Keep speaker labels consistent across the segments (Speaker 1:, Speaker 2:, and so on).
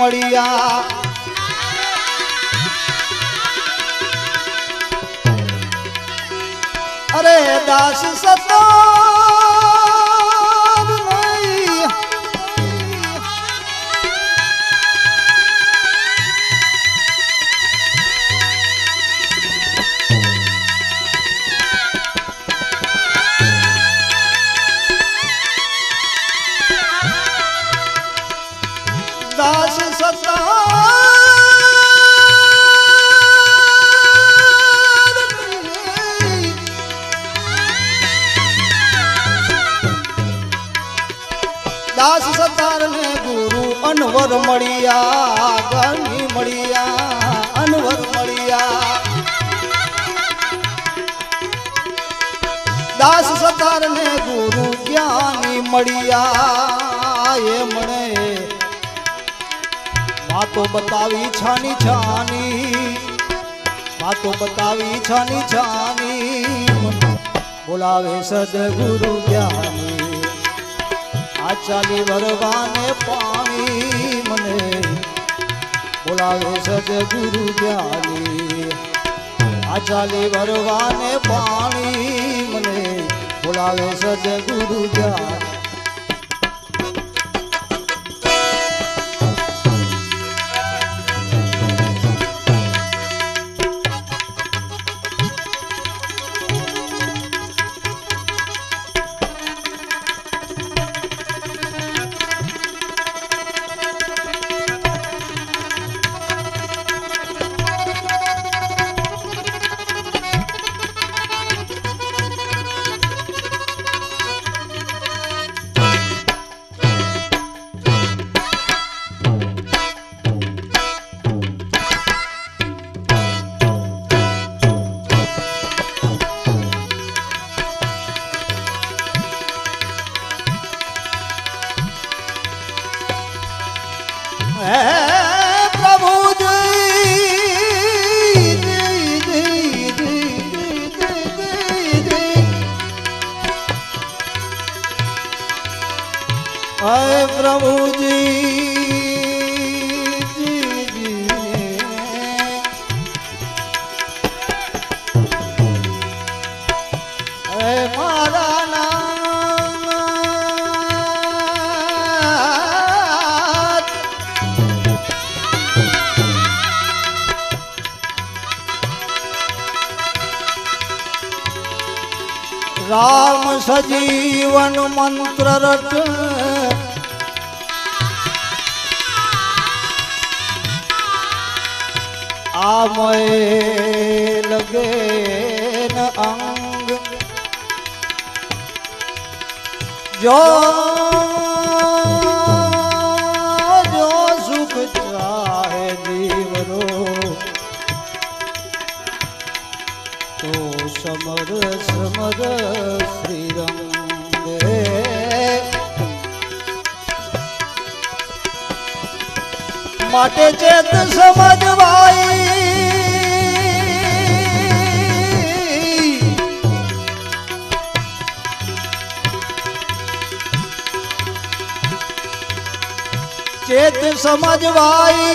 Speaker 1: મળ્યા. અરે દાસ સતો મળ્યા ગણી મળ્યા અનવર મળ્યા દાસ સતાર ને ગુરુ જ્ઞાની મળ્યા એ મળે. વાતો બતાવી છાની છાની વાતો બતાવી છાની છાની બોલાવે સદગુરુ જ્ઞાની આ ચાલી વરવાને પાણી મને બોલાવે સદગુરુ જ્ઞાની. આ ચાલી વરવાને પાણી મને બોલાવે સદગુરુ જ્ઞાની. રામ સજીવન મંત્ર રટ આમય લગે અંગ જો જો સુખ ચાહે જીવરો તો સમર સમર માટે ચેત સમજવાઈ ચેત સમજવાઈ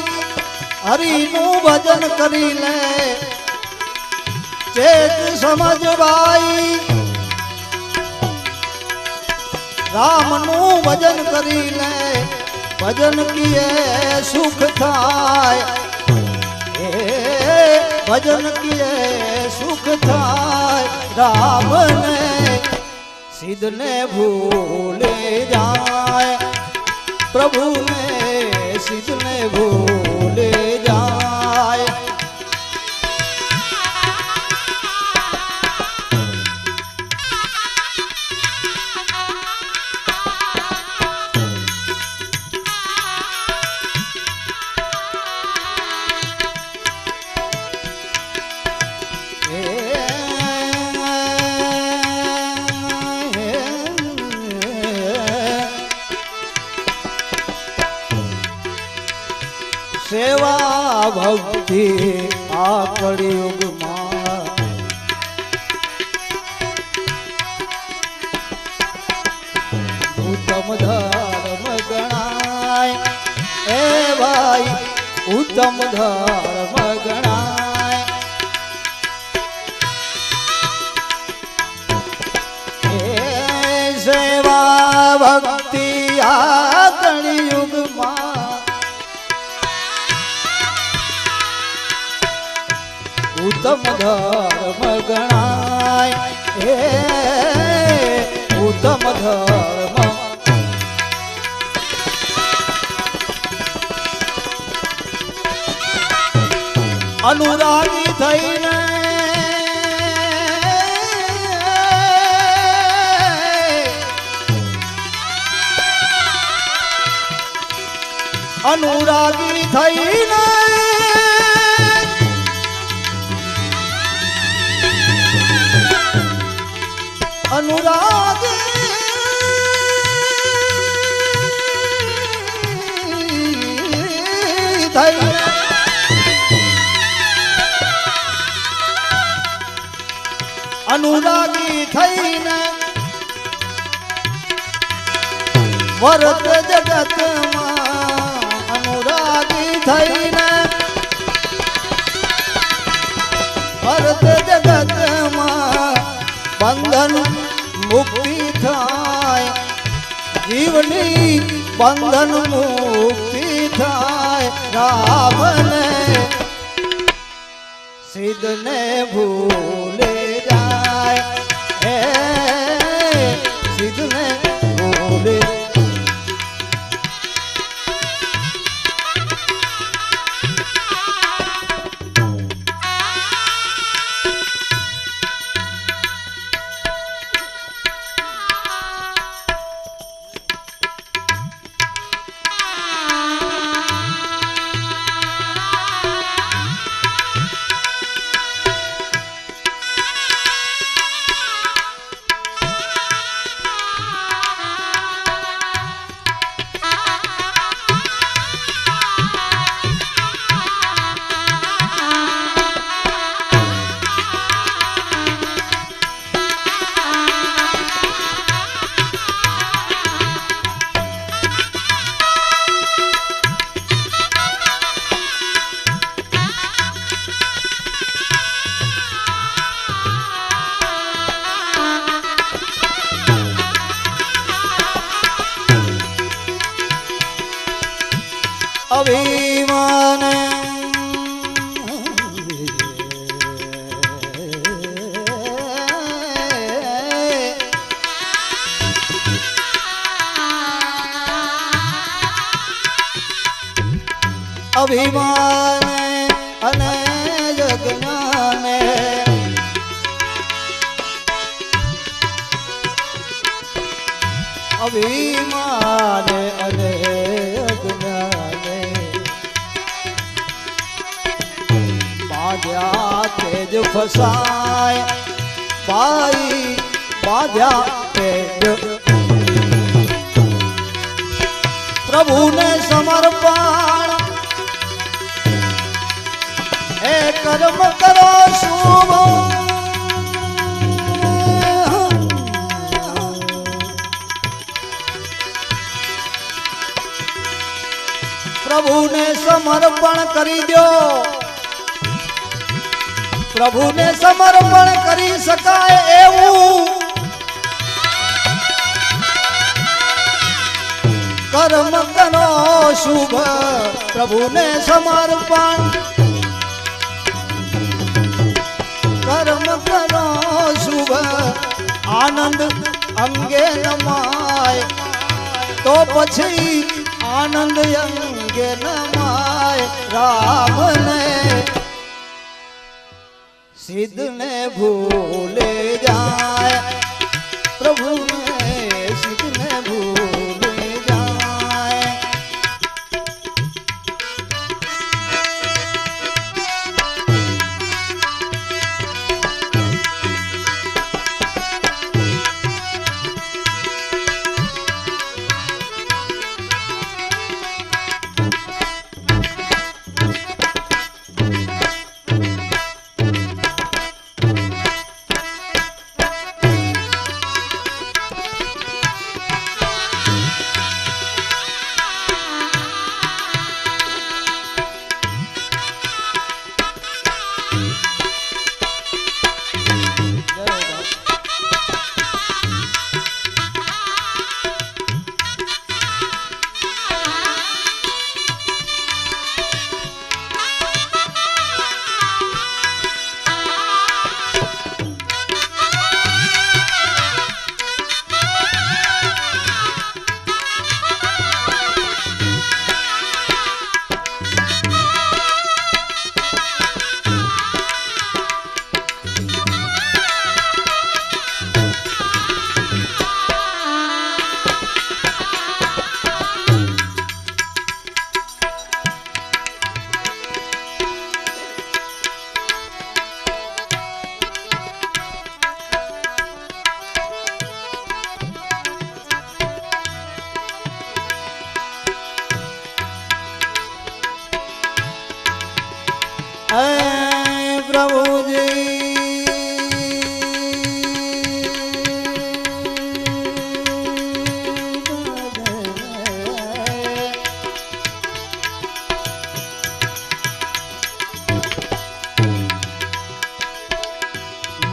Speaker 1: હરિનું ભજન કરી લે ચેત સમજવાઈ રામનું ભજન કરી લે ભજન કીએ સુખ થાય એ ભજન કીએ સુખ થાય રામને સિદ્ધને ભૂલે જાય પ્રભુને સિદ્ધને ભૂલે આ કળિયુગમાં ઉત્તમ ધર્મ ગણાય. એ ભાઈ ઉત્તમ ધર્મ ગણાય. ઉત્તમ ધર્મ ગણાય હે ઉત્તમ ધર્મ અનુરાગી થઈને અનુરાગી થઈને અનુરાગ. અનુરાગી થઈને વરત જગતમાં અનુરાગી થઈને વરત જગતમાં બંધન મુક્તિ થાય. જીવની બંધન મુક્તિ થાય. રામને સિદ્ધને ભૂલે જાય. હે સિદ્ધને અભિમાન અને જગનાને અભિમાન અને અજ્ઞાને બાંધ્યા તેજ ફસાય ભાઈ બાંધ્યા તેજ પ્રભુને સમર્પણ એ કર્મ કરો શુભ. પ્રભુને સમર્પણ કરી દો. પ્રભુને સમર્પણ કરી શકાય એવું. કર્મ કરો શુભ. પ્રભુને સમર્પણ. આનંદ અંગે નમાય. તો પછી આનંદ અંગે નમાય. રામને સિદ્ધને ભૂલે જાય. પ્રભુને સિદ્ધને ભૂલે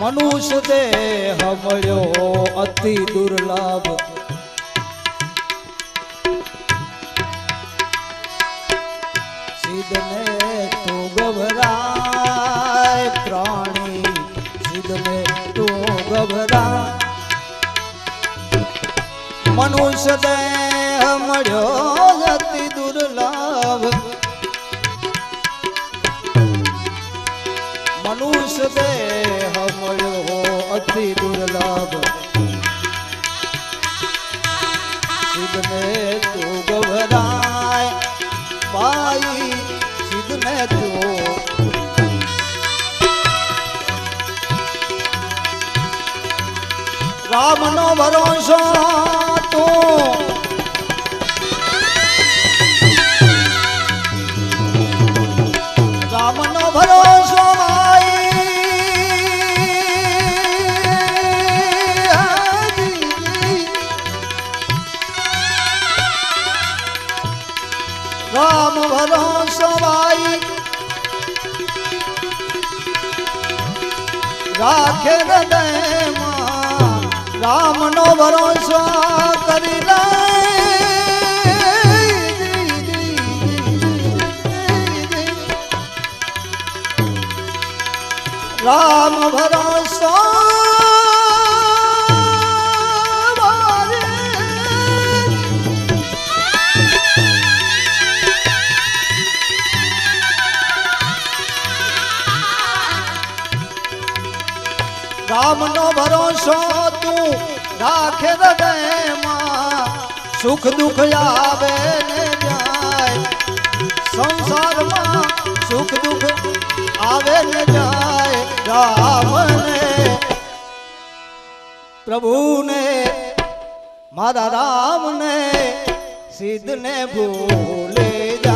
Speaker 1: મનુષ્ય દેહ મળ્યો અતિ દુર્લભ. સિદ્ધને તું ગભરાય પ્રાણી સિદ્ધને તું ગભરાય. મનુષ્ય દેહ મળ્યો અતિ દુર્લભ સિદ્ધને તું ગભરાય. પાઈ સિદ્ધને તું રામનો ભરોસો તું રાખે હૃદયમાં રામનો ભરોસો કરી લે. રામ ભરોસો રામનો ભરોસો તું રાખે હૃદયમાં. સુખ દુઃખ આવે ને જાય. સંસારમાં સુખ દુઃખ આવે ને જાય. રામને, પ્રભુને, મારા રામને સિદ્ધને ભૂલે જાય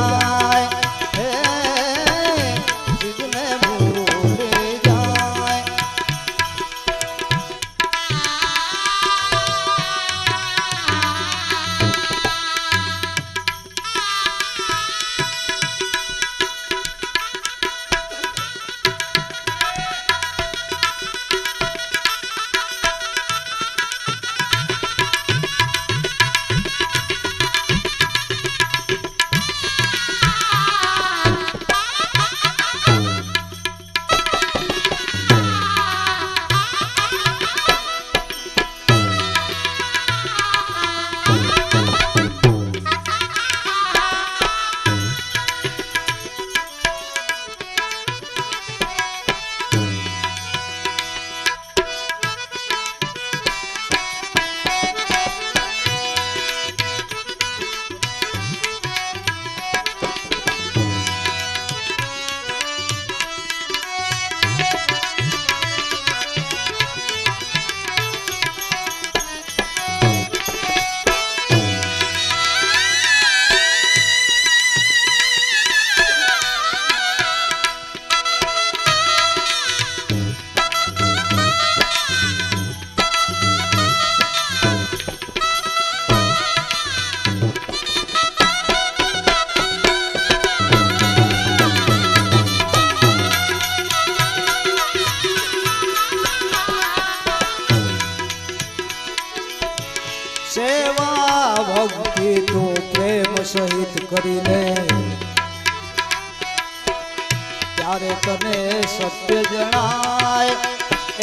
Speaker 1: તને સત્ય જણાય.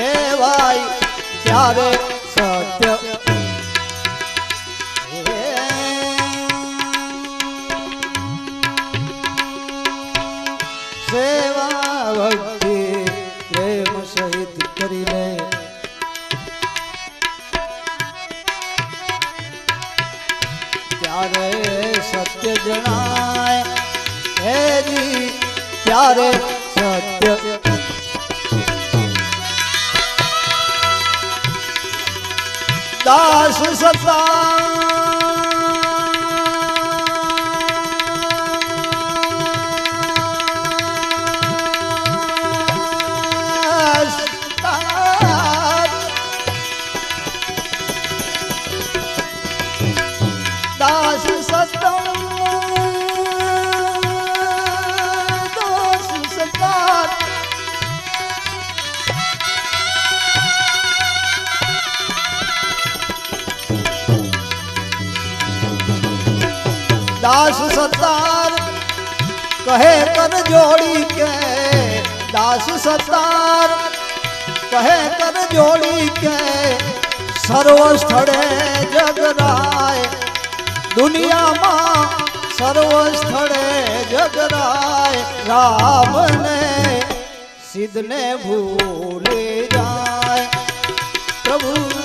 Speaker 1: એ ભાઈ ત્યારે સત્ય સેવા ભક્તિ સહિત કરી ત્યારે સત્ય જણાય. ત્યારે સતા દાસ સતાર કહે કર જોડી કે સર્વ સ્થળે જગરાય. દુનિયામાં સર્વ સ્થળે જગરાય. રામને સિદ્ધને ભૂલી જાય. પ્રભુ